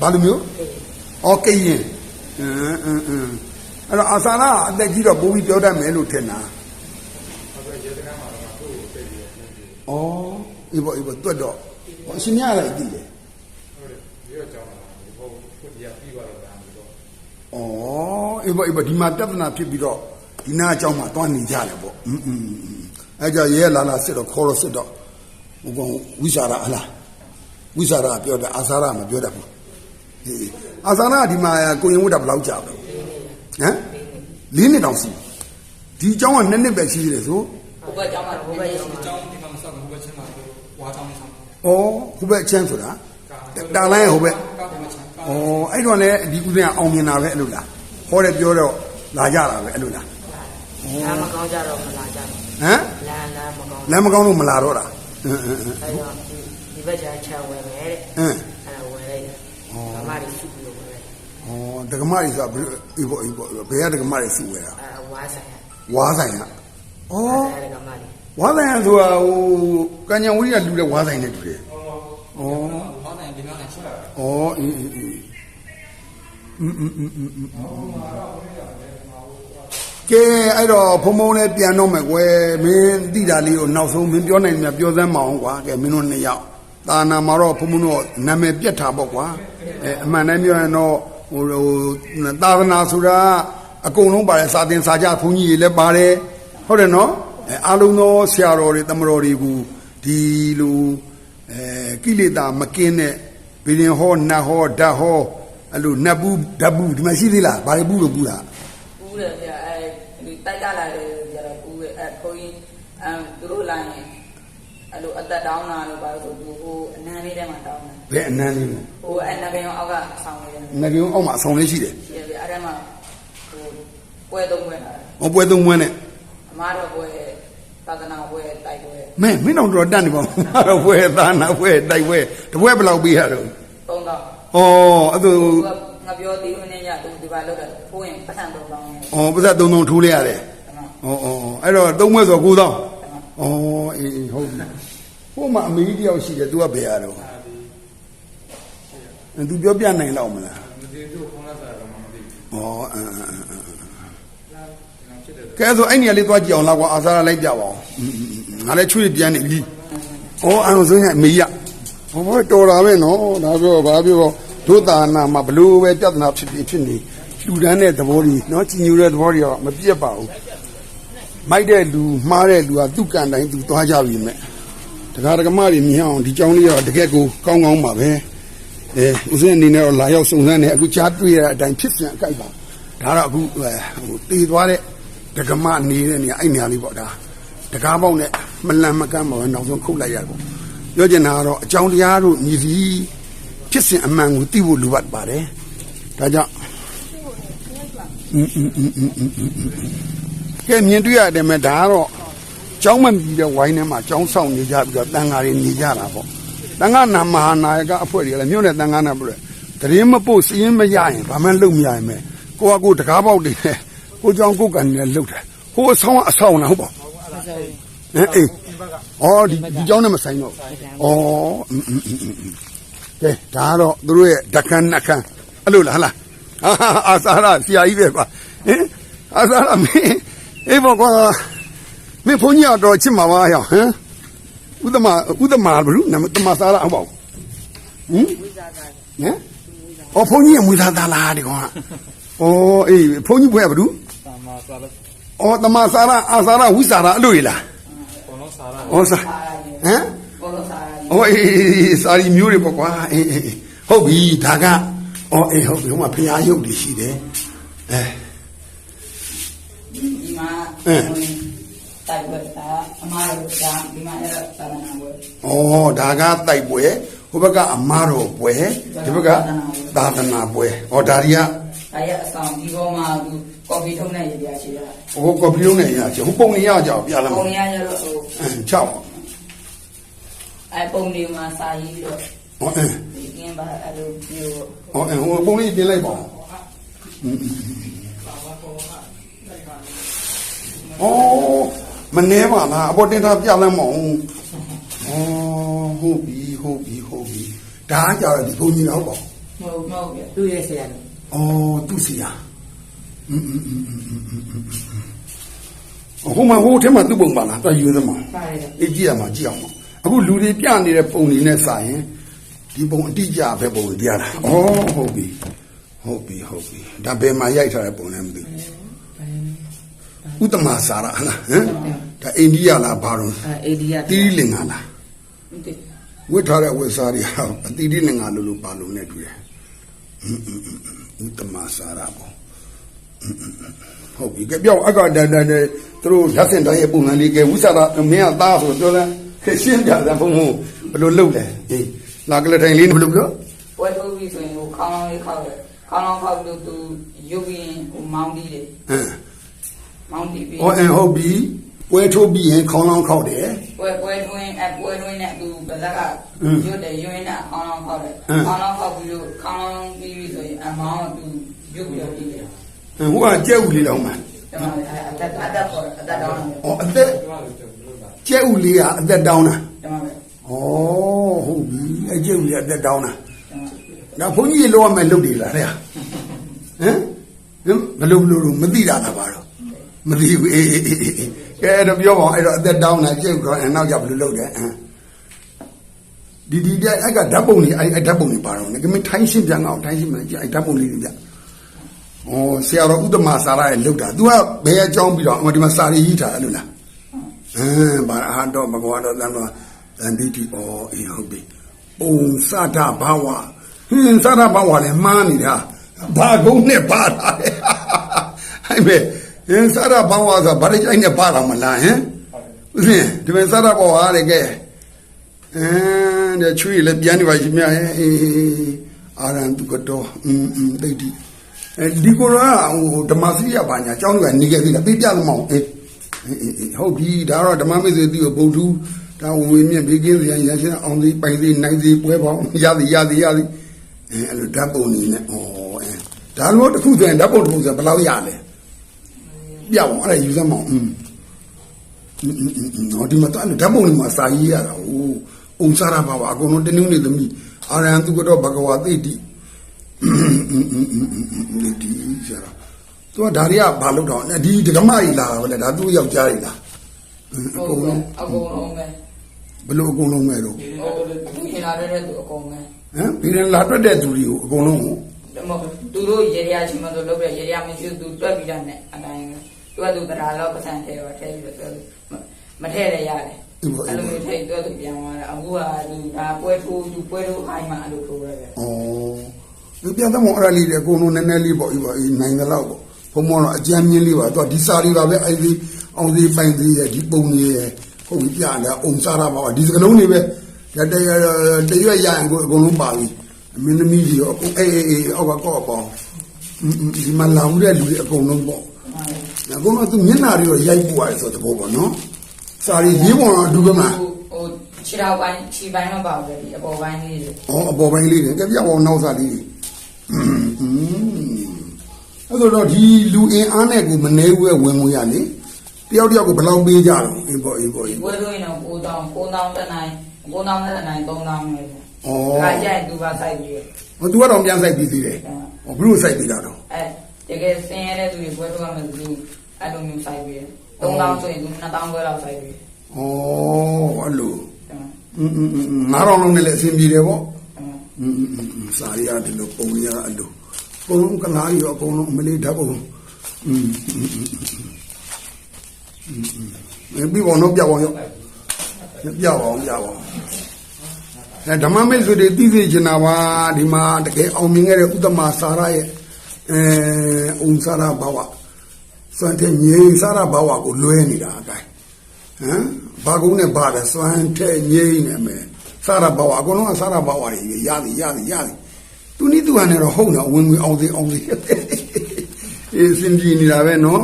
ဘာလိုမျိုးဩကရင်အင်းအင်းအင်းအဲ့တော့အာသနာအသက်ကြီးတော့ပိုးပြီးပြောတတ်မယ်လို့ထင်တာဩအေးပေါ့အေးပေါ့တွတ်တော့အရှင်မြလိုက်တည်တယ်ဩအေးပေါ့အေးပေါ့ဒီမှာပြဿနာဖြစ်ပြီးတော့ဒီနာအကြောင်းမှာတွားနေကြတယ်ပေါ့อืมအဲကြရဲလာလာစစ်တော့ခေါ်တော့စစ်တော့ဟိုကောင်ဝိဇာရာဟလားဝိဇာရာပြောတယ်အာသာရမပြောတတ်ဘူး အေးအာသာရဒီမှာကိုရင်ဝတ်တာဘယ်လောက်ကြာလဲဟမ်လေးနှစ်တောင်ရှိဒီအကြောင်းကနှစ်နှစ်ပဲရှိသေးတယ်ဆိုဘုဘကျောင်းမှာဘုဘကျောင်းမှာကျောင်းဒီမှာမဆောက်ဘူးဘယ်ချင်းမှာဝါချောင်းနေဆောင်ဩဟိုဘက်အချမ်းဆိုတာတာလိုင်းဟိုဘက်ကားပေါ်မှာချမ်းကားဩအဲ့တော့လည်းဒီကုသကအောင်မြင်တာပဲအဲ့လိုလားဟောတယ်ပြောတော့လာကြတာပဲအဲ့လိုလားလမ်းမကောင်းကြတော့မလာကြဘူးဟမ်လမ်းလမ်းမကောင်းလမ်းမကောင်းလို့မလာတော့တာအင်းအင်းအင်းအဲတော့ဒီဘက်ကျချမ်းဝယ်မယ်တဲ့အင်းအဲဒါဝယ်လိုက်တယ် ဓမ္မတွေစုပြီးတော့ဝယ်လိုက် ဩဒကမကြီးဆိုတာဘယ်အေးပေါ့အေးပေါ့ဘယ်ကဒကမကြီးစုဝဲတာ အဲဝါဆိုင် ဝါဆိုင်ကဩ အဲဓမ္မတွေ ဝါဆိုင်ကဆိုတာဟိုကញ្ញံဝိရိယလူတဲ့ဝါဆိုင်နဲ့တူတယ်ဩ ဟောတယ်ဒီမှာလည်းရှိတာ ဩအေးအေးအေးอืมอืมอืมอืมကဲအဲ့တော့ဖုံဖုံလေးပြန်တော့မယ်ကွယ်မင်းတိတာလေးကိုနောက်ဆုံးမင်းပြောနိုင်တယ်ပြောစမ်းမအောင်ကွာကဲမင်းတို့နှစ်ယောက်တာနာမှာတော့ဖုံဖုံတို့နာမည်ပြတ်တာပေါ့ကွာ အဲအမှန်တမ်းပြောရင်တော့ဟိုဟိုသာသနာဆိုတာအကုန်လုံးပါတယ်စာသင်စာကြဘုန်းကြီးတွေလည်းပါတယ်ဟုတ်တယ်နော်အဲအားလုံးသောဆရာတော်တွေတမတော်တွေကိုဒီလိုအဲကိလေသာမကင်းတဲ့ဘိရင်ဟောနတ်ဟောဓာတ်ဟောအဲ့လိုနတ်ဘူးဓာတ်ဘူးဒီမှာရှိသေးလားဘာတွေဘူးလို့ဘူးလားပူးတယ်ပြအဲဒီတိုက်ကြလာတယ်ကြတော့ပူးရဲ့အဲခွန်ကြီးအမ်သူတို့လာရင်အဲ့လိုအသက်တောင်းတာလို့ပါဆိုသူဟိုအနန်းလေးထဲမှာတောင်းတယ် ဘယ်အနမ်းလေးလဲဟိုအဲနဂယုံအောက်ကဆောင်းနေတယ်ငကုံအောက်မှာအဆောင်လေးရှိတယ်ရှိတယ်ပြအဲ့ဒါမှဟိုပွဲသုံးပွဲလာတယ်။ဟောပွဲသုံးပွဲနဲ့အမားတော့ပွဲသာသနာပွဲတိုက်ပွဲမင်းမင်းတော့တော်တတ်နေပါဘူး။ငါတော့ပွဲသားနာပွဲတိုက်ပွဲတပွဲဘယ်လောက်ပြီးရတော့သုံးတော့။ဩအဲ့ဒါသူကငါပြောသေးဦးနေရသူဒီပါလောက်တယ်ဖိုးရင်ပတ်စံသုံးတော့နေဩပါဇက်သုံးသုံးထိုးလိုက်ရတယ်ကျွန်တော်။ဩဩအဲ့တော့သုံးပွဲဆို9000။ဩအေးအေးဟုတ်ပြီ။ဟိုမှာအမေကြီးတယောက်ရှိတယ် तू ကဘယ်ရတော့။ အဲ तू ပြောပြနိုင်တော့မလားမသိဘူးခေါင်းလာစားတော့မသိဘူး။ဩအင်းအင်းအင်းအင်းလာဖြစ်တယ်ကဲဆိုအဲ့နေရာလေးသွားကြည့်အောင်လားကွာအာသာရလိုက်ပြပါအောင်။အင်းအင်းအင်းငါလည်းချွေးပြန်နေပြီ။ဩအောင်စင်းရဲ့အမေကြီးကဘောတော်တာပဲနော်။ဒါပြောဘာပြောဒုသာနာမှာဘလို့ပဲပြဿနာဖြစ်ဖြစ်ဖြစ်နေလူတန်းတဲ့သဘောကြီးနော်ကြီးညိုတဲ့သဘောကြီးကမပြတ်ပါဘူး။မိုက်တဲ့လူမှားတဲ့လူကသူ့ကံတိုင်းသူသွားကြပြီမဲ့။တရားဓမ္မတွေမြင်အောင်ဒီကြောင်းလေးကတော့တကယ်ကိုကောင်းကောင်းပါပဲ။ အဲဦးစင်းအနေနဲ့တော့လာရောက်စုံစမ်းနေအခုကြားတွေ့ရတဲ့အတိုင်းဖြစ်ပြန်အကြိုက်ပါဒါတော့အခုဟိုတည်သွားတဲ့ဒကမနေတဲ့နေရာအဲ့နေရာလေးပေါ့ဒါတကားပေါက်နဲ့မလန်မကန်းပါပဲနောက်ဆုံးခုတ်လိုက်ရပေါ့ပြောချင်တာကတော့အကြောင်းတရားတို့ညီစီဖြစ်စဉ်အမှန်ကိုသိဖို့လိုအပ်ပါတယ်ဒါကြောင့်ကဲမြင်တွေ့ရတယ်မဲ့ဒါကတော့ကျောင်းမပြီးတဲ့ဝိုင်းထဲမှာကျောင်းဆောင်နေကြပြီးတော့တန်ဃာတွေနေကြတာပေါ့ တန်ခါနာမဟာနာယကအဖွဲ့တွေကလည်းမြို့နယ်တန်ခါနာပြည်တရင်မပို့စီးရင်မရရင်ဘာမှလုပ်မရရင်ပဲကိုကကိုတကားပေါက်တွေနဲ့ကိုကြောင်ကိုကန်နဲ့လှုပ်တယ်ဟိုအဆောင်ကအဆောင်လားဟုတ်ပါဘူးအေးအော်ဒီဒီကြောင်နဲ့မဆိုင်တော့ဩကဲဒါတော့သူတို့ရဲ့ဓကန်းနှကန်းအဲ့လိုလားဟလားအာသာရဆရာကြီးပဲပါဟင်အာသာရမင်းအေးဘောကမင်းဖုန်ကြီးတော့ချစ်မှာပါရောဟမ် ဥဒမဥဒမဘလူနမတမသာရအောင်ပေါ့ဟင်ဝိဇာသာဟမ်အော်ဘုန်းကြီးရဲ့မွေသားသားလားဒီကောင်ကအော်အေးဘုန်းကြီးဘွဲကဘလူတာမာစားလို့အော်တမသာရအာသာရဝိစာရအဲ့လိုလေလားဘောလုံးစားတာဩစာဟမ်ဘောလုံးစားရ။အော်အေးစာရီမျိုးတွေပေါ့ကွာ။အေးအေးဟုတ်ပြီဒါကအော်အေးဟုတ်ပြီဟိုမှာဖရာရုပ်တွေရှိတယ်။အဲဒီမှာ တိုက်ပွဲတာအမားတို့ကဒီမှာအဲ့သာသနာပွဲအော်ဒါကတိုက်ပွဲဟိုဘက်ကအမားတော်ပွဲဒီဘက်ကသာသနာပွဲ။အော်ဒါရီကအဲ့ရအဆောင်ဒီပေါ်မှာသူကော်ဖီထုံးတဲ့ရေပြရှိတာဟိုကော်ပီလုံးနဲ့ရချင်ဟိုပုံနေရကြအောင်ပြလာမပုံယ်ရရတော့ဟို။အဲချောက်အဲ့ပုံဒီမှာစာရေးပြီးတော့။အော်အဲဒီကင်းပါအဲ့လိုမျိုးအော်အဲဟိုပုံလေးပြင်လိုက်ပါဦး။အော် မနှဲပါလားအပေါ်တင်ထားပြလမ်းမအောင်ဩဟုတ်ပြီဟုတ်ပြီဟုတ်ပြီဒါကကြတော့ဒီဘုံကြီးတော့ပေါ့မဟုတ်မဟုတ်သူ့ရဲ့ဆရာတော်ဩသူ့ဆရာอืมဟိုမှာဟိုထဲမှာသူ့ပုံပါလားတာယူသမှာပါတယ်အေးကြည့်ရမှာကြည့်အောင်အခုလူတွေပြနေတဲ့ပုံတွေနဲ့စာရင်ဒီပုံအတိအကျပဲပုံတွေပြတာဩဟုတ်ပြီဟုတ်ပြီဟုတ်ပြီဒါဘယ်မှာရိုက်ထားတဲ့ပုံလဲမသိဘူး ဥတ္တမစာရဟလားဟမ်။ဒါအိန္ဒိယလားဘာလို့အဲအိန္ဒိယတီးလင်္ကာလားမသိဝတ်ထားတဲ့ဝတ်စားတွေဟာအတိတိလင်္ကာလိုလိုပါလို့နဲ့တွေ့တယ်။อืมဥတ္တမစာရပေါ့။ဟုတ်ပြီကြပြောက်အကတတတသူတို့ရက်စင်တိုင်းရဲ့ပုံစံလေးကဝိသရာမင်းကသားဆိုပြောလဲခေရှင်းပြတယ်ဘုံဘုံဘယ်လိုလုပ်လဲ။အေးလာကလေးတိုင်းလေးဘယ်လိုပြောပွဲထုတ်ပြီးဆိုရင်ဟိုခေါင်းလောင်းလေးခောက်တယ်ခေါင်းလောင်းခောက်လို့သူရုပ်ပြီးဟိုမောင်းပြီးတယ်။ဟမ် မောင်းပြီးပြီး။အော်အင်းဟုတ်ပြီ။ပွဲထိုးပြီးရင်ခေါင်းလောင်းခောက်တယ်ပွဲပွဲတွင်းအပွဲတွင်းနဲ့သူဗဇက်ကအင်းရွတ်တယ်ရွင်းနဲ့ခေါင်းလောင်းခောက်တယ်အင်းခေါင်းလောင်းခောက်ပြီးလို့ခေါင်းလောင်းပြီးပြီဆိုရင်အမောင်းကသူရုပ်ပြီးတော့ပြီးတယ်။ဟိုကကြက်ဥလေးတော့မှဒါမှလည်းအတက်အတက်ပေါ်အတက်တောင်းတယ်။အော်အသက်ကျမတို့ကျလို့လားကြက်ဥလေးကအသက်တောင်းတာဒါမှလည်း။ဩဟုတ်ပြီ။အကြက်ဥလေးကအသက်တောင်းတာဒါမှ။နောက်ဘုန်းကြီးလောရမယ်လုပ်တယ်လားတဲ့။ဟမ်ဟမ်ဘယ်လိုဘယ်လိုလို့မသိတာလားပါတော့ မသိဘူးအေးအေးအေးအေးအေးကဲအဲ့တော့ပြောပါအောင်အဲ့တော့အသက်တောင်းတာကြက်ဥကောအဲ့နောက်ကြဘယ်လိုလုပ်တယ်အမ်ဒီဒီတဲ့အဲ့ကဓာတ်ပုံတွေအဲ့အဲ့ဓာတ်ပုံတွေပါတော့ငါကမင်းထိုင်းရှင်းပြန်အောင်ထိုင်းရှင်းပြန်ကြည့်အဲ့ဓာတ်ပုံလေးတွေပြ။ဩဆရာတော်ဥဒ္ဓမာစာရရဲ့လောက်တာ तू ကဘယ်အကြောင်းပြီးတော့အမဒီမှာစာရီရေးထားတယ်လို့လား။အင်းဘာအာတော့ဘဂဝါတော်တန်တော်တန်တိတိဩအေးဟုတ်ပြီ။ပုံစတာဘာဝဟင်းစတာဘာဝလည်းမှားနေတာဘာကုန်းနဲ့ပါတာလေ။ဟိုင်ပဲ ဟင်စားရဘောင်းဝါဆိုဗာလေးကြိုက်နဲ့ပါတာမလားဟင်ဥစဉ်ဒီမဲ့စားရဘောင်းဝါတဲ့ကဲအဲတဲ့ချွေလည်းပြန်နေပါရှင်မြရဲ့အေးအာရန်သူကတော့อืมတိတ်တိအဲဒီကိုရာဟိုဓမ္မစရိယဘာညာအကြောင်းတွေကနေခဲ့သေးတာသိပြလို့မအောင်အေးဟုတ်ပြီဒါတော့ဓမ္မမိတ်ဆွေသူ့ဘုဒ္ဓဒါဝေမြင့်ဘေးကင်းစရာရရှိအောင်စီပိုင်စီနိုင်စီပွဲပေါင်းရသည်ရသည်ရသည်အဲအဲ့လိုဓာတ်ပုံနေနဲ့ဩအဲဒါလို့တစ်ခုဆိုရင်ဓာတ်ပုံတစ်ခုဆိုဘယ်လောက်ရလဲ ပြအောင်အဲ့ဒါယူစမ်းမအောင်อืมနော်ဒီမှာတော့ဓာတ်ပုံတွေမှာစာရေးရတာဟိုအုံစားရပါပါအကုန်လုံးတင်းနှင်းနေသမီးအာရန်သူကတော့ဘဂဝါသိတိနေဒီဆရာသူကဒါတွေကဘာလို့တော့ဒီဒကမကြီးလာတာပဲလေဒါသူ့ယောက်ျားကြီးလားအဟုတ်ကုန်ကဲ့လုံးအကုန်လုံးပဲဘယ်လိုအကုန်လုံးပဲတော့ဒီဟိုနေ့တော့လည်းသူရင်လာတဲ့သူအကုန်ပဲဟမ်ဒီရင်လာတွက်တဲ့သူတွေကိုအကုန်လုံးကိုဒါမှသူတို့ရေရချင်းမလို့လုပ်ပြရေရမရှိသူတွက်ပြီးတော့နဲ့အတိုင်း သူကသူတရားတော့ပတ်စံထဲတော့ထဲပြီးတော့မထဲရရတယ်အဲ့လိုမျိုးထဲတွက်သူပြန်သွားတာအခုကသူဒါပွဲထိုးသူပွဲထိုးအိုင်းမှအဲ့လိုထိုးရတယ်ဩဒီပြန်တော့အဲ့ဒါလေးတွေအကုန်လုံးနည်းနည်းလေးပေါ့ဤပါဤနိုင်တယ်လို့ပေါ့ဘုံမောတော့အကြမ်းမြင့်လေးပါသူကဒီစာလေးပါပဲအဲ့ဒီအောင်စီပိုင်သေးရဲ့ဒီပုံလေးရဲ့ဟုတ်ပြီပြတယ်အုံစားတာပါဒီစကလုံးတွေပဲတတရတရွရရင်ကိုအကုန်လုံးပါပြီမင်းသမီးကြီးရောအကုန်အေးအေးအောက်ကကော့ပေါ့ဒီမှာလာမှုတဲ့လူတွေအကုန်လုံးပေါ့ အကုန်လုံးသူမျက်နှာတွေရောရိုက်ပူရတယ်ဆိုတဲ့ဘောပေါ့နော်စာရီရေးပေါ်တော့အတူပဲမှာဟိုခြေထောက်ပိုင်းခြေပိုင်းမပါဘူးလေဒီအပေါ်ပိုင်းလေးတွေ။အော်အပေါ်ပိုင်းလေးတွေကြပြအောင်နောက်စားလေးတွေ။อืมအဲ့တော့ဒီလူအင်အားနဲ့ကိုမနေဘူးရဲ့ဝင်ငွေရလေ။တယောက်တယောက်ကိုဘယ်လောက်ပေးကြတော့အေးပေါ့အေးပေါ့အေးပွဲပေါ့ထိုးရင်တော့9000 9000တနိုင်9000တနိုင်3000ပဲ။ဩဒါကြိုက်သူပါဆိုင်ပြီး။ဟိုသူကတော့ပြန်ဆိုင်ပြီးသေးတယ်။ဟောဘလို့ဆိုင်ပြီးတာတော့အဲတကယ်ဆင်းရဲတဲ့သူတွေပွဲထိုးရမယ်သူ အဲ့လိုမျိုးဆိုင်ပြီး3000ဆိုရင်သူ2000ခွဲလောက်ဆိုင်ပြီး ။ဩအဲ့လို။อืมอืมอืมငါးတော့လုံးနဲ့လည်းအဆင်ပြေတယ်ပေါ့။อืมอืมอืมစာရီရတယ်လို့ပုံရအဲ့လို။ပုံလုံးကလားရောအကုန်လုံးအမလေးဓာတ်ပုံ။อืมอืมอืมอืมอืมပြီးပေါ်တော့ပြပါရော။ပြပါအောင်ပြပါအောင် အဲဓမ္မမိတ်ဆွေတွေသိသိချင်တာပါဒီမှာတကယ်အောင်မြင်ခဲ့တဲ့ဥတ္တမစာရရဲ့အဲအုံစာရဘဝ စွမ်းတဲ့ငြိမ်စာရဘဝကိုလွဲနေတာအတိုင်းဟမ်ဘာကုန်းနဲ့ဘာလဲစွမ်းတဲ့ငြိမ်နေမယ်စာရဘဝအကုန်လုံးကစာရဘဝတွေရသည်ရသည်ရသည်သူနိသူဟန်နဲ့တော့ဟုတ်တော့ဝင်ဝင်အောင်သေးအောင်သေးအေးစင်ကြည့်နေတာပဲနော်